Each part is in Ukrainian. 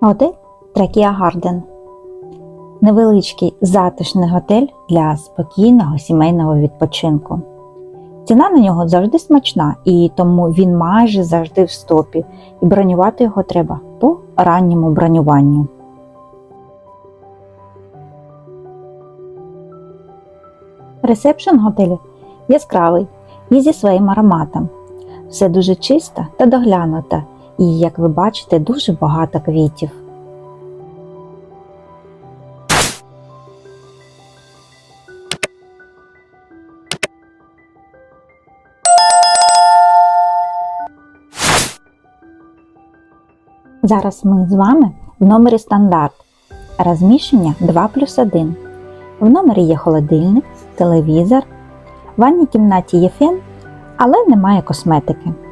Готель Тракія Гарден. Невеличкий затишний готель для спокійного сімейного відпочинку. Ціна на нього завжди смачна, і тому він майже завжди в стопі, і бронювати його треба по ранньому бронюванню. Ресепшн готелю яскравий і зі своїм ароматом. Все дуже чисто та доглянуто, і, як ви бачите, дуже багато квітів. Зараз ми з вами в номері стандарт. Розміщення 2 плюс 1. В номері є холодильник, телевізор, в ванній кімнаті є фен, але немає косметики.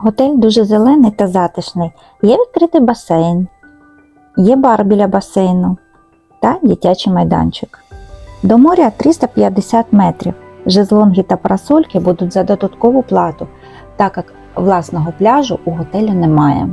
Готель дуже зелений та затишний. Є відкритий басейн, є бар біля басейну та дитячий майданчик. До моря 350 метрів. Жезлонги та парасольки будуть за додаткову плату, так як власного пляжу у готелі немає.